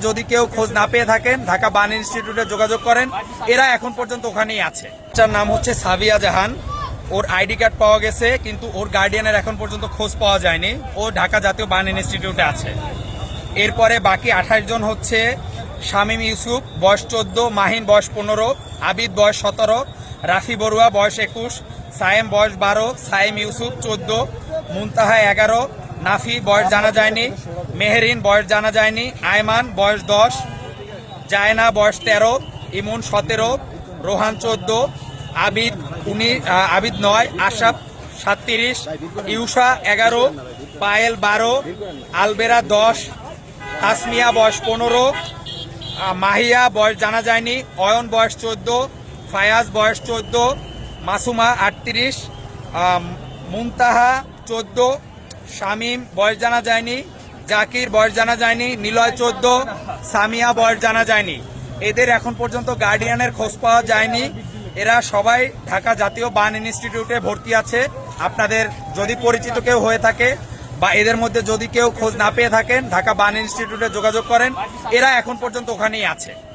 যদি কেউ খোঁজ না পেয়ে থাকেন, ঢাকা বান ইনস্টিটিউটে যোগাযোগ করেন, এরা এখন পর্যন্ত ওখানেই আছে। যার নাম হচ্ছে সাবিয়া জাহান। ওর আইডি কার্ড পাওয়া গেছে, কিন্তু ওর গার্ডিয়ানের এখন পর্যন্ত খোঁজ পাওয়া যায়নি। ও ঢাকা জাতীয় বান ইনস্টিটিউটে আছে। এরপরে বাকি আঠাশ জন হচ্ছে শামীম ইউসুফ, বয়স চোদ্দ, মাহিন বয়স পনেরো, আবিদ বয়স সতেরো, রাফি বড়ুয়া বয়স একুশ, সায়েম বয়স বারো, সায়েম ইউসুফ চোদ্দ, মুনতাহা এগারো নাফি, বয়স জানা যায়নি। মেহেরিন, বয়স জানা যায়নি। আয়মান, বয়স দশ। জায়না, বয়স তেরো। ইমন, সতেরো। রোহান, চোদ্দ। আবিদ, উনি আবিদ নয় আশাফ সাতত্রিশ। ইউসা, এগারো। পায়েল, বারো। আলবেরা, দশ। তাসমিয়া বয়স পনেরো। মাহিয়া, বয়স জানা যায়নি। অয়ন, বয়স চোদ্দ। ফায়াজ, বয়স চোদ্দ। মাসুমা, আটত্রিশ। মুনতাহা, চোদ্দ। শামীম, বয়স জানা যায়নি। জাকির, বয়স জানা যায়নি। নিলয় চোদ্দ, সামিয়া, বয়স জানা যায়নি। এদের এখন পর্যন্ত গার্ডিয়ানের খোঁজ পাওয়া যায়নি। এরা সবাই ঢাকা জাতীয় বান ইনস্টিটিউটে ভর্তি আছে। আপনাদের যদি পরিচিত কেউ হয়ে থাকে বা এদের মধ্যে যদি কেউ খোঁজ না পেয়ে থাকেন, ঢাকা বান ইনস্টিটিউটে যোগাযোগ করেন। এরা এখন পর্যন্ত ওখানেই আছে।